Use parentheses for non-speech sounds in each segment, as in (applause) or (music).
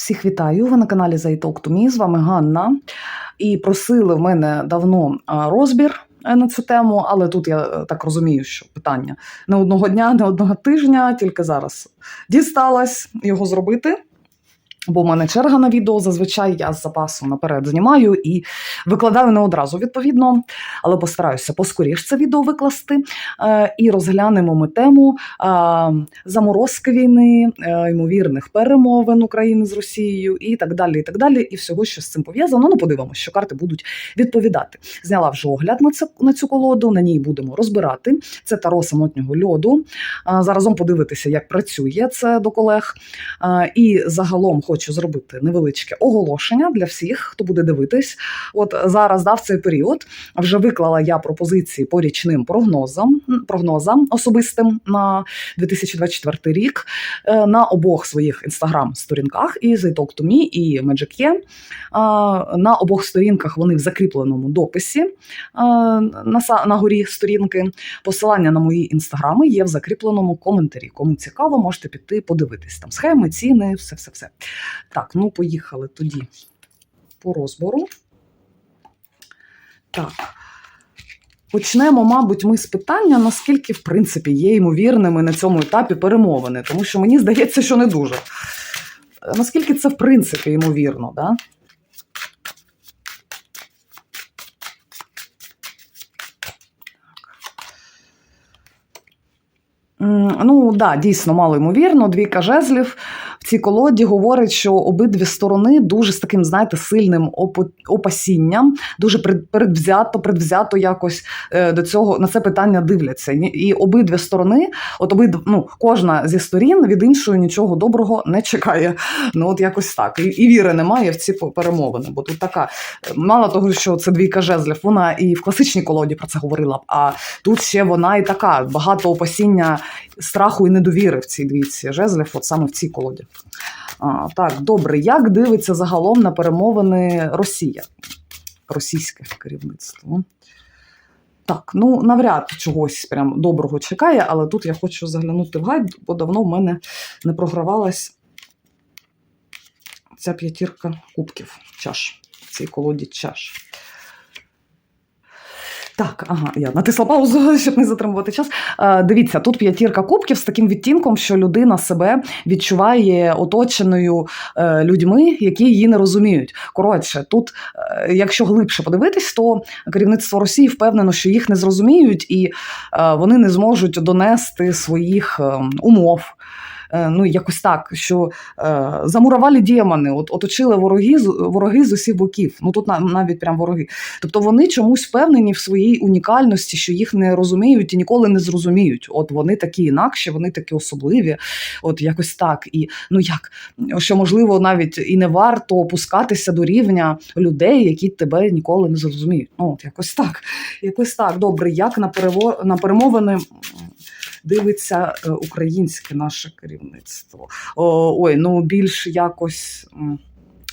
Всіх вітаю! Ви на каналі Зайток Тумі. З вами Ганна. І просили в мене давно розбір е, на цю тему, але тут я е, так розумію, що питання не одного дня, не одного тижня, тільки зараз дісталась його зробити. Бо в мене черга на відео зазвичай я з запасом наперед знімаю і викладаю не одразу відповідно, але постараюся поскоріш це відео викласти. Е, і розглянемо ми тему е, заморозки війни, е, ймовірних перемовин України з Росією і так далі. І так далі, і всього, що з цим пов'язано. Ну, подивимося, що карти будуть відповідати. Зняла вже огляд на це на цю колоду. На ній будемо розбирати. Це таро самотнього льоду. Заразом подивитися, як працює це до колег. І загалом хочу зробити невеличке оголошення для всіх, хто буде дивитись. От зараз да, в цей період вже виклала я пропозиції по річним прогнозам, прогнозам особистим на 2024 рік е, на обох своїх інстаграм-сторінках і Zaitalk to Me, і Magic Є. На обох сторінках вони в закріпленому дописі на горі сторінки. Посилання на мої інстаграми є в закріпленому коментарі. Кому цікаво, можете піти подивитись. Там схеми, ціни, все, все, все. Так, ну поїхали тоді по розбору. Так. Почнемо, мабуть, ми з питання, наскільки, в принципі, є ймовірними на цьому етапі перемовини, тому що мені здається, що не дуже. Наскільки це, в принципі, ймовірно, да? М, Ну, да, дійсно мало ймовірно. Двійка жезлів в цій колоді говорить, що обидві сторони дуже з таким, знаєте, сильним опасінням, дуже передвзято, предвзято якось е, до цього на це питання дивляться. І, обидві сторони, от обидв, ну, кожна зі сторін від іншої нічого доброго не чекає. Ну, от якось так. І, і віри немає в ці перемовини. Бо тут така, е, мало того, що це двійка жезлів, вона і в класичній колоді про це говорила, б, а тут ще вона і така, багато опасіння страху і недовіри в цій двійці жезлів, от саме в цій колоді. А, так, добре, як дивиться загалом на перемовини Росія? Російське керівництво. Так, ну навряд чогось прям доброго чекає, але тут я хочу заглянути в гайд, бо давно в мене не програвалась ця п'ятірка кубків чаш. В цій колоді чаш. Так, ага, я натисла паузу, (laughs) щоб не затримувати час. Е, дивіться, тут п'ятірка кубків з таким відтінком, що людина себе відчуває оточеною е, людьми, які її не розуміють. Коротше, тут, е, якщо глибше подивитись, то керівництво Росії впевнено, що їх не зрозуміють і е, вони не зможуть донести своїх е, умов. Е, Ну, якось так, що е, замурували демони, от оточили вороги з вороги з усіх боків. Ну тут на- навіть прям вороги. Тобто вони чомусь впевнені в своїй унікальності, що їх не розуміють і ніколи не зрозуміють. От вони такі інакші, вони такі особливі. От якось так. І ну як що можливо навіть і не варто опускатися до рівня людей, які тебе ніколи не зрозуміють. Ну от якось так. Якось так. Добре, як на перево... на перемовини. Дивиться е, українське наше керівництво. Ой, ну більш якось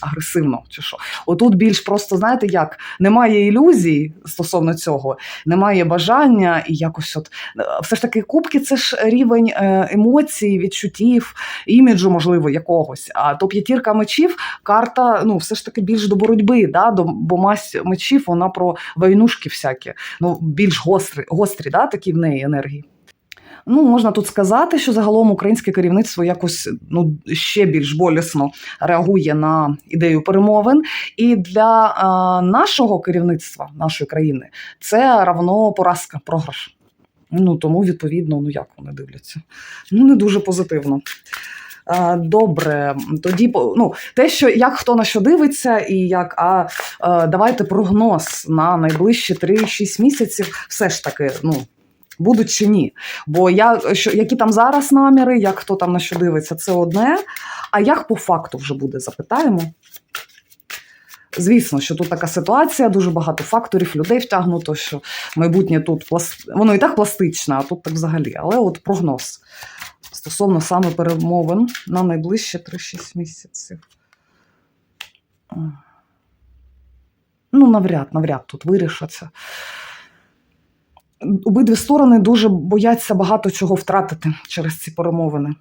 агресивно чи що. Отут більш просто, знаєте, як немає ілюзій стосовно цього, немає бажання і якось от е, все ж таки кубки це ж рівень е, емоцій, відчуттів, іміджу, можливо, якогось. А то п'ятірка мечів, карта, ну, все ж таки більш до боротьби, да? до, бо масть мечів, вона про войнушки всякі, ну, більш гострі, гострі да? такі в неї енергії. Ну, можна тут сказати, що загалом українське керівництво якось ну ще більш болісно реагує на ідею перемовин. І для е, нашого керівництва, нашої країни, це равно поразка, програш. Ну тому відповідно, ну як вони дивляться? Ну не дуже позитивно. Добре, тоді ну, те, що як хто на що дивиться, і як а давайте прогноз на найближчі 3-6 місяців, все ж таки, ну будуть чи ні. Бо я що які там зараз наміри, як хто там на що дивиться, це одне. А як по факту вже буде, запитаємо. Звісно, що тут така ситуація, дуже багато факторів, людей втягнуто, що майбутнє тут пласт... воно і так пластичне, а тут так взагалі. Але от прогноз стосовно саме перемовин на найближчі 3-6 місяців. Ну, навряд, навряд тут вирішаться. Обидві сторони дуже бояться багато чого втратити через ці перемовини.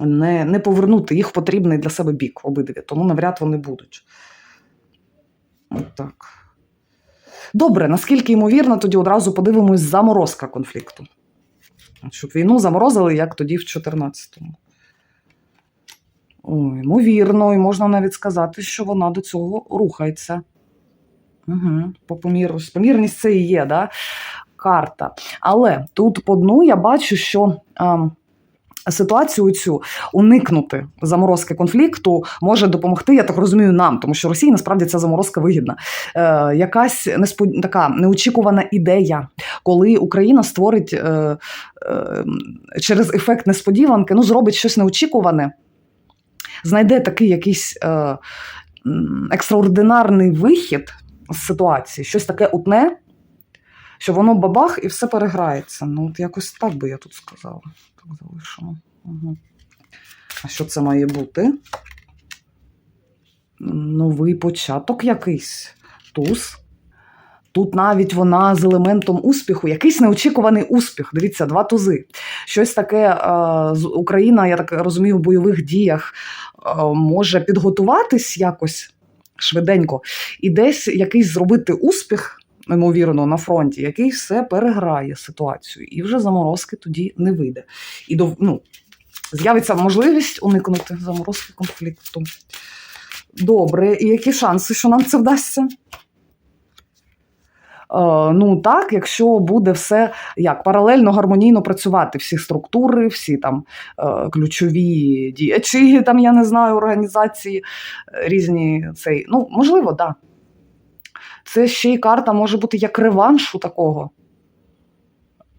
не, не повернути їх потрібний для себе бік обидві, тому навряд вони будуть. От так. Добре, наскільки ймовірно, тоді одразу подивимось заморозка конфлікту. Щоб війну заморозили, як тоді в 14-му. Ой, ймовірно, і можна навіть сказати, що вона до цього рухається. Угу. Помір... Помірність це і є, да? карта. Але тут по дну я бачу, що. А, Ситуацію цю уникнути заморозки конфлікту може допомогти, я так розумію, нам, тому що Росії насправді ця заморозка вигідна. Е, якась неспод... така неочікувана ідея, коли Україна створить е, е, через ефект несподіванки, ну зробить щось неочікуване, знайде такий якийсь е, екстраординарний вихід з ситуації, щось таке утне, що воно бабах і все переграється. Ну, от якось так би я тут сказала. Так залишимо. Угу. А що це має бути? Новий початок якийсь. Туз. Тут навіть вона з елементом успіху, якийсь неочікуваний успіх. Дивіться, два тузи. Щось таке Україна, я так розумію, в бойових діях може підготуватись якось швиденько і десь якийсь зробити успіх ймовірно, на фронті, який все переграє ситуацію, і вже заморозки тоді не вийде. І до, ну, з'явиться можливість уникнути заморозки конфлікту. Добре, і які шанси, що нам це вдасться? Е, ну так, якщо буде все як паралельно гармонійно працювати, всі структури, всі там е, ключові діячі, (laughs) там я не знаю, організації е, різні цей. Ну, можливо. Да. Це ще й карта може бути як реваншу такого.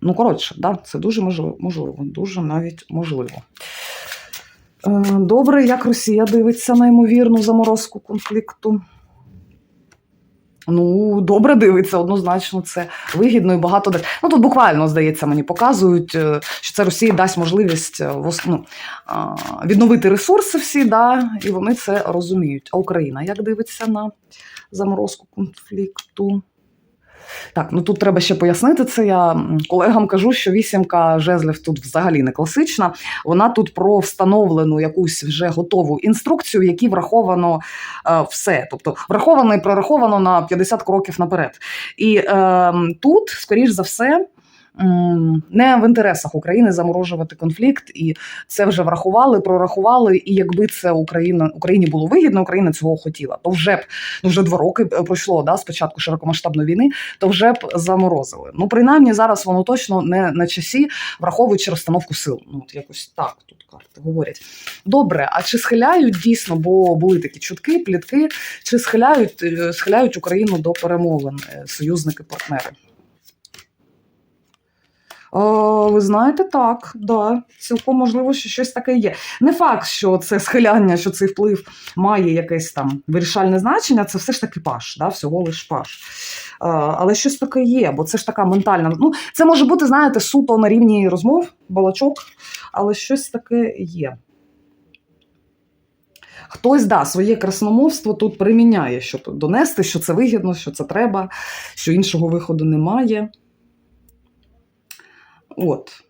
Ну, коротше, да, це дуже можливо, можливо, дуже навіть можливо. Добре, як Росія дивиться на ймовірну заморозку конфлікту. Ну, добре дивиться, однозначно, це вигідно і багато дасть. Ну тут буквально, здається, мені показують, е, що це Росії дасть можливість е, ну, відновити ресурси всі, да, і вони це розуміють. А Україна як дивиться на заморозку конфлікту? Так, ну тут треба ще пояснити це. Я колегам кажу, що вісімка жезлів тут взагалі не класична. Вона тут про встановлену якусь вже готову інструкцію, в якій враховано е, все. Тобто враховано і прораховано на 50 кроків наперед. І е, тут, скоріш за все, не в інтересах України заморожувати конфлікт, і це вже врахували, прорахували. І якби це Україна Україні було вигідно, Україна цього хотіла. То вже б ну вже два роки е, пройшло да, спочатку широкомасштабної війни, то вже б заморозили. Ну принаймні зараз воно точно не на часі, враховуючи розстановку сил. Ну от якось так тут карти говорять. Добре, а чи схиляють дійсно, бо були такі чутки, плітки, чи схиляють е, схиляють Україну до перемовин е, союзники-партнери? Ви знаєте, так, да, цілком можливо, що щось таке є. Не факт, що це схиляння, що цей вплив має якесь там вирішальне значення, це все ж таки паш, да, всього лиш паш. Але щось таке є, бо це ж така ментальна. Ну, Це може бути, знаєте, суто на рівні розмов, балачок, але щось таке є. Хтось да, своє красномовство тут приміняє, щоб донести, що це вигідно, що це треба, що іншого виходу немає. От.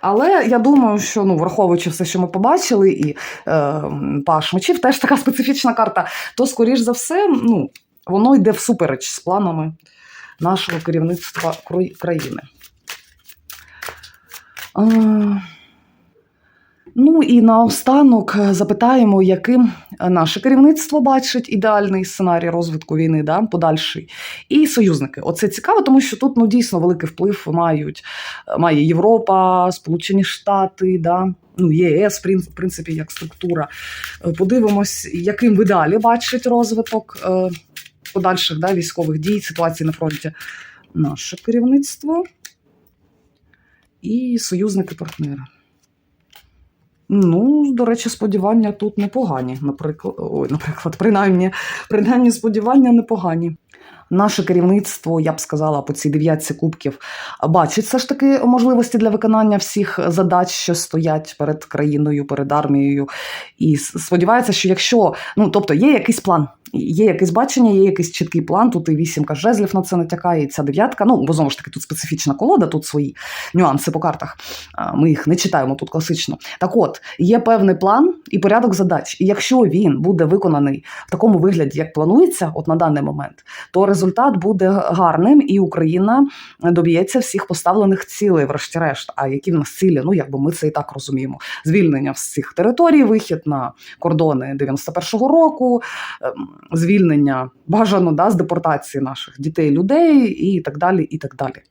Але я думаю, що ну, враховуючи все, що ми побачили, і е, Паш Мечів теж така специфічна карта, то, скоріш за все, ну, воно йде всупереч з планами нашого керівництва країни. Е, Ну і наостанок е, запитаємо, яким е, наше керівництво бачить ідеальний сценарій розвитку війни, да, подальший, і союзники. Оце цікаво, тому що тут ну, дійсно великий вплив мають е, має Європа, Сполучені Штати, да, ну, ЄС, в принципі, як структура. Подивимось, яким в ідеалі бачить розвиток подальших да, військових дій, ситуації на фронті наше керівництво і союзники-партнери. Ну, до речі, сподівання тут непогані. Наприклад, ой, наприклад, принаймні, принаймні сподівання непогані. Наше керівництво, я б сказала, по цій дев'ятці кубків бачить все ж таки можливості для виконання всіх задач, що стоять перед країною, перед армією, і сподівається, що якщо ну тобто є якийсь план, є якесь бачення, є якийсь чіткий план. Тут і вісімка жезлів на це натякає, і ця дев'ятка. Ну бо знову ж таки тут специфічна колода, тут свої нюанси по картах. Ми їх не читаємо тут класично. Так от є певний план і порядок задач. І якщо він буде виконаний в такому вигляді, як планується, от на даний момент, то результат буде гарним, і Україна доб'ється всіх поставлених цілей, врешті-решт. А які в нас цілі? Ну якби ми це і так розуміємо. Звільнення цих територій, вихід на кордони 91-го року, ем, звільнення бажано да, з депортації наших дітей, людей і так далі. І так далі.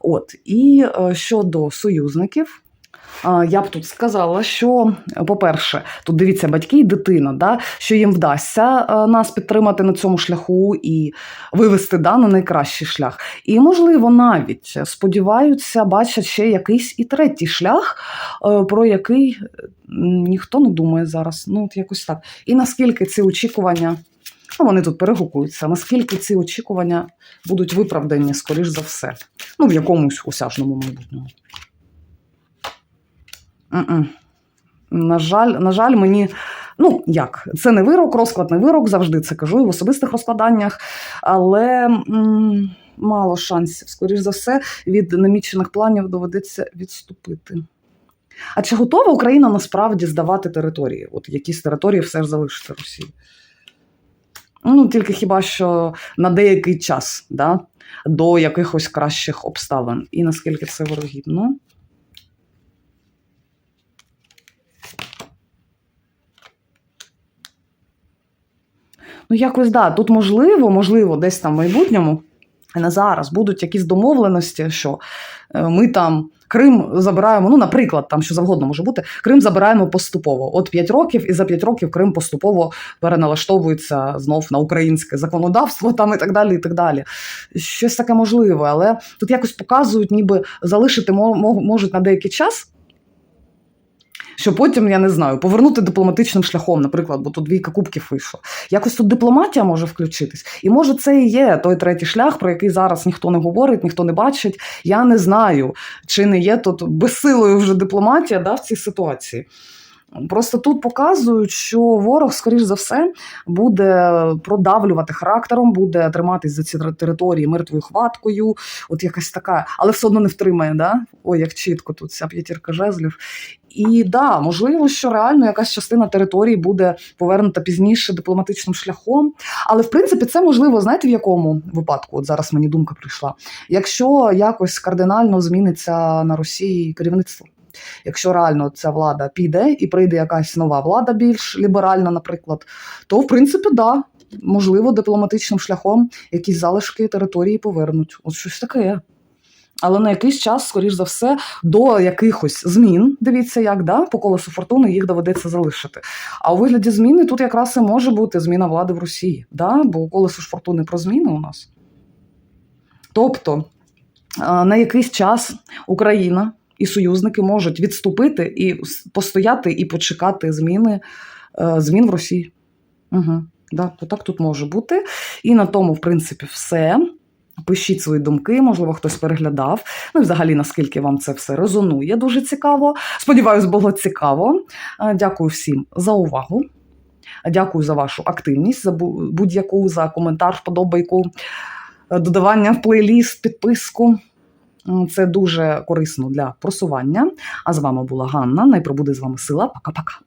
От і е, щодо союзників. Я б тут сказала, що, по-перше, тут дивіться батьки і дитина, да, що їм вдасться е, нас підтримати на цьому шляху і вивести да, на найкращий шлях. І, можливо, навіть сподіваються, бачать ще якийсь і третій шлях, е, про який ніхто не думає зараз. Ну, от якось так. І наскільки ці очікування, ну, вони тут перегукуються, наскільки ці очікування будуть виправдані, скоріш за все. Ну, в якомусь осяжному майбутньому. На жаль, на жаль, мені. Ну, як, це не вирок, розклад не вирок, завжди це кажу і в особистих розкладаннях, але м, мало шансів. Скоріш за все, від намічених планів доведеться відступити. А чи готова Україна насправді здавати території? От якісь території все ж залишити Росії? Ну, тільки хіба що на деякий час, да? до якихось кращих обставин. І наскільки це вирогідно? Ну, якось да, тут можливо, можливо, десь там в майбутньому, не зараз будуть якісь домовленості, що е, ми там Крим забираємо, ну, наприклад, там що завгодно може бути, Крим забираємо поступово. От 5 років, і за 5 років Крим поступово переналаштовується знов на українське законодавство, (laughs) там і так далі. і так далі. Щось таке можливе, але тут якось показують, ніби залишити мо- мо- можуть на деякий час. Що потім, я не знаю, повернути дипломатичним шляхом, наприклад, бо тут двійка кубків вийшло. Якось тут дипломатія може включитись. І може це і є той третій шлях, про який зараз ніхто не говорить, ніхто не бачить. Я не знаю, чи не є тут безсилою вже дипломатія да, в цій ситуації. Просто тут показують, що ворог, скоріш за все, буде продавлювати характером, буде триматись за ці території мертвою хваткою, от якась така, але все одно не втримає. Да? Ой, як чітко тут ця п'ятірка жезлів. І да, можливо, що реально якась частина території буде повернута пізніше дипломатичним шляхом. Але в принципі це можливо, знаєте, в якому випадку? От зараз мені думка прийшла. Якщо якось кардинально зміниться на Росії керівництво. Якщо реально ця влада піде і прийде якась нова влада, більш ліберальна, наприклад, то в принципі да, можливо, дипломатичним шляхом якісь залишки території повернуть. От щось таке. Але на якийсь час, скоріш за все, до якихось змін, дивіться, як да, по колесу фортуни їх доведеться залишити. А у вигляді зміни тут якраз і може бути зміна влади в Росії, да? бо колесо ж фортуни про зміни у нас. Тобто на якийсь час Україна і союзники можуть відступити і постояти і почекати зміни, е, змін в Росії. Угу. Да, то так тут може бути. І на тому, в принципі, все. Пишіть свої думки, можливо, хтось переглядав. Ну і взагалі, наскільки вам це все резонує, дуже цікаво. Сподіваюсь, було цікаво. Е, Дякую всім за увагу. Дякую за вашу активність, за будь-яку, за коментар, вподобайку, е, додавання в плейліст, підписку. М, Це дуже корисно для просування. А з вами була Ганна. Найпробуде з вами сила. Пока-пока.